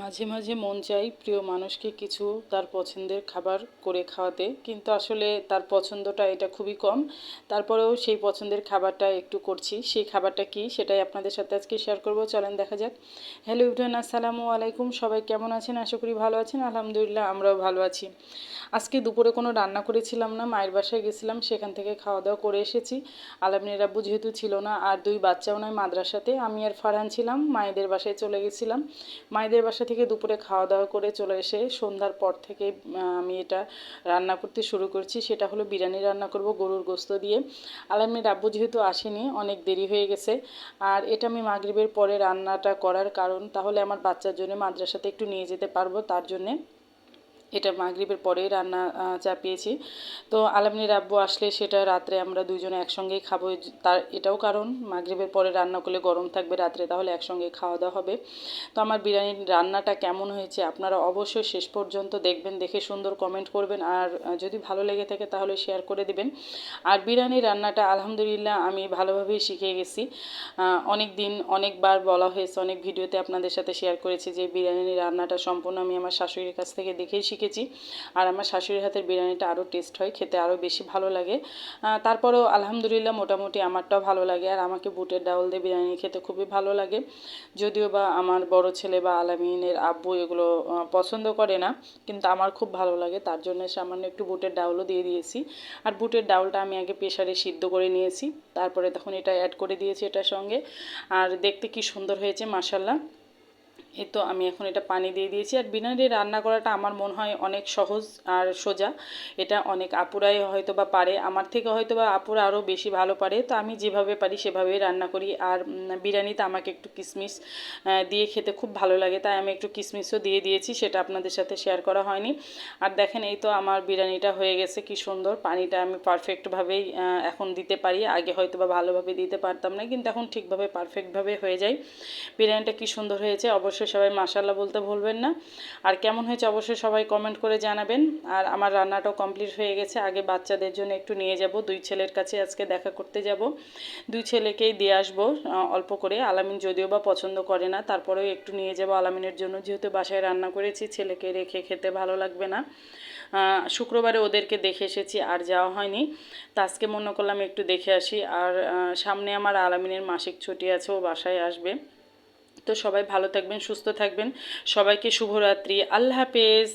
মাঝে মাঝে মন চাই প্রিয় মানুষকে কিছু তার পছন্দের খাবার করে খাওয়াতে, কিন্তু আসলে তার পছন্দটা এটা খুবই কম। তারপরেও সেই পছন্দের খাবারটা একটু করছি। সেই খাবারটা কি সেটাই আপনাদের সাথে আজকে শেয়ার করব। চলেন দেখা যাক। হ্যালো ইভরান আসসালামু আলাইকুম। সবাই কেমন আছেন? আশা করি ভালো আছেন। আলহামদুলিল্লাহ, আমরাও ভালো আছি। আজকে দুপুরে কোনো রান্না করেছিলাম না, মায়ের বাসায় গেছিলাম, সেখান থেকে খাওয়া দাওয়া করে এসেছি। আলামিনের আব্বু যেহেতু ছিল না, আর দুই বাচ্চাও নয় মাদ্রাসাতে, আমি আর ফারহান ছিলাম, মায়েদের বাসায় চলে গেছিলাম। মায়েদের বাসা থেকে দুপুরে খাওয়া দাওয়া করে চলে এসে সন্ধ্যার পর থেকে আমি এটা রান্না করতে শুরু করছি। সেটা হলো বিরিয়ানি রান্না করব গরুর গোস্ত দিয়ে। আলামি আব্বু যেহেতু আসেনি, অনেক দেরি হয়ে গেছে। আর এটা আমি মাগরিবের পরে রান্নাটা করার কারণ, তাহলে আমার বাচ্চার জন্য মাদ্রাসাতে একটু নিয়ে যেতে পারব তার জন্যে। এটা মাগরিবের পরেই রান্না চাপিয়েছি। তো আলামনির আব্বু আসলে সেটা রাত্রে আমরা দুজনে একসঙ্গেই খাব। তার এটাও কারণ, মাগরিবের পরে রান্না করলে গরম থাকবে রাত্রে, তাহলে একসঙ্গে খাওয়া দাওয়া হবে। তো আমার বিরিয়ানির রান্নাটা কেমন হয়েছে আপনারা অবশ্যই শেষ পর্যন্ত দেখবেন, দেখে সুন্দর কমেন্ট করবেন। আর যদি ভালো লেগে থাকে তাহলে শেয়ার করে দিবেন। আর বিরিয়ানির রান্নাটা আলহামদুলিল্লাহ আমি ভালোভাবেই শিখে গেছি। অনেক দিন, অনেকবার বলা হয়েছে, অনেক ভিডিওতে আপনাদের সাথে শেয়ার করেছি যে বিরিয়ানির রান্নাটা সম্পূর্ণ আমি আমার শাশুড়ির কাছ থেকে দেখেই শিখে শিখেছি। আর আমার শাশুড়ির হাতের বিরিয়ানিটা আরও টেস্ট হয়, খেতে আরও বেশি ভালো লাগে। তারপরেও আলহামদুলিল্লাহ মোটামুটি আমারটাও ভালো লাগে। আর আমাকে বুটের ডাউল দিয়ে বিরিয়ানি খেতে খুবই ভালো লাগে। যদিও বা আমার বড় ছেলে বা আলামিনের আব্বু এগুলো পছন্দ করে না, কিন্তু আমার খুব ভালো লাগে। তার জন্য সামান্য একটু বুটের ডাউলও দিয়ে দিয়েছি। আর বুটের ডাউলটা আমি আগে প্রেশারে সিদ্ধ করে নিয়েছি। তারপরে তখন এটা অ্যাড করে দিয়েছি এটার সঙ্গে। আর দেখতে কি সুন্দর হয়েছে মাসাল্লাহ এই তো আমি এখন এটা পানি দিয়ে দিয়েছি। আর বিরিয়ানি রান্না করাটা আমার মনে হয় অনেক সহজ আর সোজা। এটা অনেক আপুরাই হয়তো বা পারে। আমার থেকে হয়তো বা আপুরা আরও বেশি ভালো পারে। তো আমি যেভাবে পারি সেভাবেই রান্না করি। আর বিরিয়ানিতে আমাকে একটু কিশমিশ দিয়ে খেতে খুব ভালো লাগে। তাই আমি একটু কিশমিশও দিয়ে দিয়েছি। সেটা আপনাদের সাথে শেয়ার করা হয়নি। আর দেখেন এই তো আমার বিরিয়ানিটা হয়ে গেছে। কি সুন্দর পানিটা আমি পারফেক্টভাবেই এখন দিতে পারি। আগে হয়তো বা ভালোভাবে দিতে পারতাম না। কিন্তু এখন ঠিকভাবে পারফেক্টভাবে হয়ে যায়। বিরিয়ানিটা কি সুন্দর হয়েছে? অবশ্যই অবশ্যই সবাই মাসাল্লাহ বলতে ভুলবেন না। আর কেমন হয়েছে অবশ্যই সবাই কমেন্ট করে জানাবেন। আর আমার রান্নাটাও কমপ্লিট হয়ে গেছে। আগে বাচ্চাদের জন্য একটু নিয়ে যাব। দুই ছেলের কাছে আজকে দেখা করতে যাব। দুই ছেলেকেই দিয়ে আসব অল্প করে। আলামিন যদিও বা পছন্দ করে না, তারপরেও একটু নিয়ে যাব আলামিনের জন্য। যেহেতু বাসায় রান্না করেছি, ছেলেকে রেখে খেতে ভালো লাগবে না। শুক্রবারে ওদেরকে দেখে এসেছি, আর যাওয়া হয়নি। তা আজকে মনে করলাম একটু দেখে আসি। আর সামনে আমার আলামিনের মাসিক ছুটি আছে, ও বাসায় আসবে। তো সবাই ভালো থাকবেন সুস্থ থাকবেন। সবাইকে শুভরাত্রি। আল্লাহ হাফেজ।